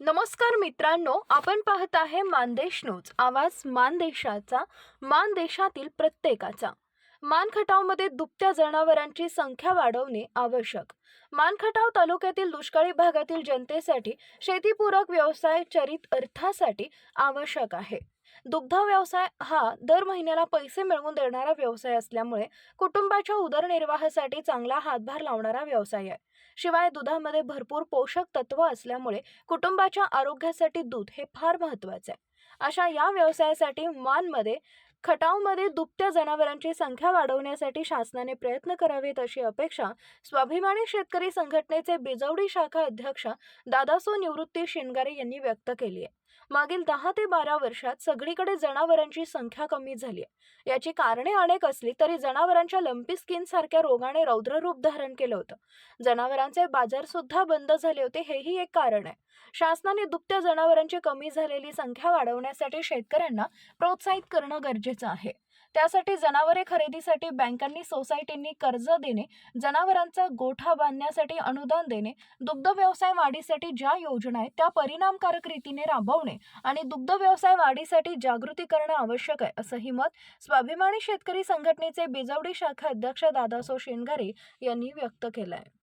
नमस्कार मित्रांनो आपण पाहत आहे मानदेश न्यूज. आवाज मानदेशाचा मानदेशातील प्रत्येकाचा. मानखटावमध्ये दुभत्या जनावरांची संख्या वाढवणे आवश्यक. मानखटाव तालुक्यातील दुष्काळी भागातील जनतेसाठी शेतीपूरक व्यवसाय चरित अर्थासाठी आवश्यक आहे. दुग्ध व्यवसाय हा दर महिन्याला पैसे मिळवून देणारा व्यवसाय असल्यामुळे कुटुंबाच्या उदरनिर्वाहासाठी चांगला हातभार लावणारा व्यवसाय आहे. शिवाय दुधामध्ये भरपूर पोषक तत्व असल्यामुळे कुटुंबाच्या आरोग्यासाठी दूध हे फार महत्त्वाचे आहे. अशा या व्यवसायासाठी मानमध्ये खटावमध्ये दुभत्या जनावरांची संख्या वाढवण्यासाठी शासनाने प्रयत्न करावेत अशी अपेक्षा स्वाभिमानी शेतकरी संघटनेचे बिजवडी शाखा अध्यक्ष दादासो निवृत्ती शिनगारे यांनी व्यक्त केली आहे. मागील दहा ते बारा वर्षात सगळीकडे जनावरांची संख्या कमी झाली आहे. याची कारणे अनेक असली तरी जनावरांच्या लंपी स्किन सारख्या रोगाने रौद्ररूप धारण केलं होतं. जनावरांचे बाजार सुद्धा बंद झाले होते हेही एक कारण आहे. शासनाने दुभत्या जनावरांची कमी झालेली संख्या वाढवण्यासाठी शेतकऱ्यांना प्रोत्साहित करणं गरजेचं आहे. त्यासाठी जनावरे खरेदीसाठी बँकांनी सोसायटींनी कर्ज देणे जनावरांचा गोठा बांधण्यासाठी अनुदान देणे दुग्ध व्यवसाय वाढीसाठी ज्या योजना आहेत त्या परिणामकारक रीतीने राबवणे आणि दुग्ध व्यवसाय वाढीसाठी जागृती करणं आवश्यक आहे असंही मत स्वाभिमानी शेतकरी संघटनेचे बिजवडी शाखा अध्यक्ष दादासो शेनगारे यांनी व्यक्त केलं आहे